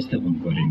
স্থাপন করেন।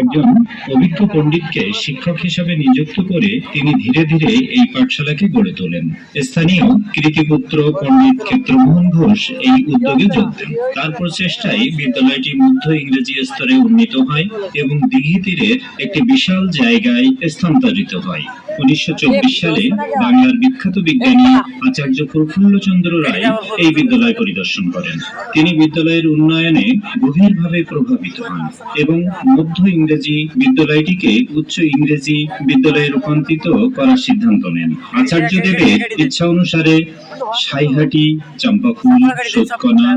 একজন অভিজ্ঞ পণ্ডিতকে শিক্ষক হিসেবে নিযুক্ত করে তিনি ধীরে ধীরে এই পাঠশালাকে গড়ে তোলেন। স্থানীয় কৃতিপুত্র পণ্ডিত ক্ষেত্রমোহন ঘোষ এই উদ্যোগে যোগ দেন। তার প্রচেষ্টায় বিদ্যালয়টি মধ্য ইংরেজি স্তরে উন্নীত হয় এবং দিঘি তীরের একটি বিশাল জায়গায় স্থানান্তরিত হয়। উনিশশো সালে বাংলার বিখ্যাত বিজ্ঞানী আচার্য প্রফুল্লচন্দ্র রায় এই বিদ্যালয় পরিদর্শন করেন। তিনি বিদ্যালয়ের উন্নয়নে গভীরভাবে প্রভাবিত হন এবং মধ্য ইংরেজি বিদ্যালয়টিকে উচ্চ ইংরেজি বিদ্যালয়ে রূপান্তরিত করার সিদ্ধান্ত নেন। আচার্য দেবের ইচ্ছা অনুসারে সাইহাটি চম্পাফুল সৎকনা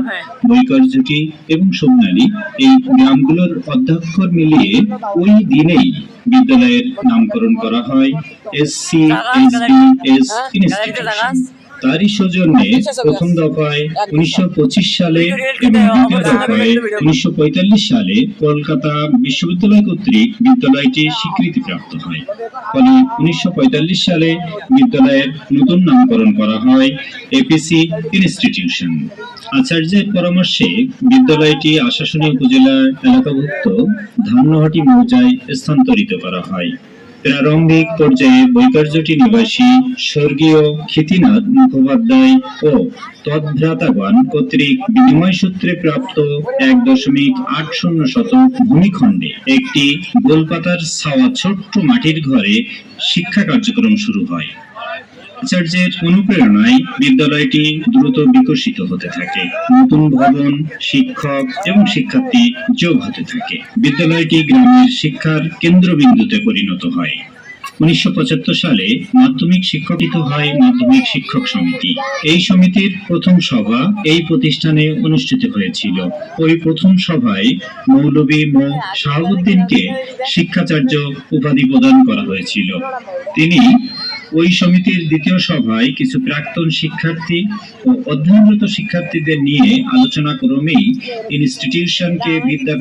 বৈকর্যকে এবং সোমনালী এই গ্রামগুলোর অধ্যক্ষর মিলিয়ে ওই দিনেই বিদ্যালয়ের নামকরণ করা হয়। S C S B S institution. তারই সৌজন্যে প্রথম দফায় উনিশশো সালে এবং দ্বিতীয় দফায় উনিশশো সালে কলকাতা বিশ্ববিদ্যালয় কর্তৃক বিদ্যালয়টি স্বীকৃতিপ্রাপ্ত হয়। ফলে উনিশশো সালে বিদ্যালয়ের নতুন নামকরণ করা হয় এপিসি ইনস্টিটিউশন আচার্যের পরামর্শে বিদ্যালয়টি আশাশুনি উপজেলার এলাকাভুক্ত ধান্যহাটি মৌজায় স্থানান্তরিত করা হয়। প্রারম্ভিক পর্যায়ে বৈকার্যটি নিবাসী স্বর্গীয় খিতিনাথ মুখোপাধ্যায় ও তদ্ভ্রাতাগণ কর্তৃক বিনিময় সূত্রে প্রাপ্ত এক দশমিক আট শূন্য শতক ভূমিখণ্ডে একটি গোলপাতার ছাওয়া ছোট্ট মাটির ঘরে শিক্ষা কার্যক্রম শুরু হয়। আচার্যের অনুপ্রেরণায় বিদ্যালয়টি দ্রুত বিকশিত হতে থাকে। নতুন ভবন, শিক্ষক এবং শিক্ষার্থী যোগ হতে থাকে। বিদ্যালয়টি গ্রামের শিক্ষার কেন্দ্রবিন্দুতে পরিণত হয়। উনিশশো সালে মাধ্যমিক শিক্ষকিত হয় মাধ্যমিক শিক্ষক সমিতি। এই সমিতির প্রথম সভা এই প্রতিষ্ঠানে অনুষ্ঠিত হয়েছিল। ওই প্রথম সভায় মৌলভী মো. শাহাবুদ্দিনকে শিক্ষাচার্য উপাধি প্রদান করা হয়েছিল। তিনি ওই সমিতির দ্বিতীয় সভায় কিছু প্রাক্তন শিক্ষার্থী ও অধ্যয়নরত শিক্ষার্থীদের নিয়ে আলোচনা ক্রমেই ইনস্টিটিউশনকে বিদ্যা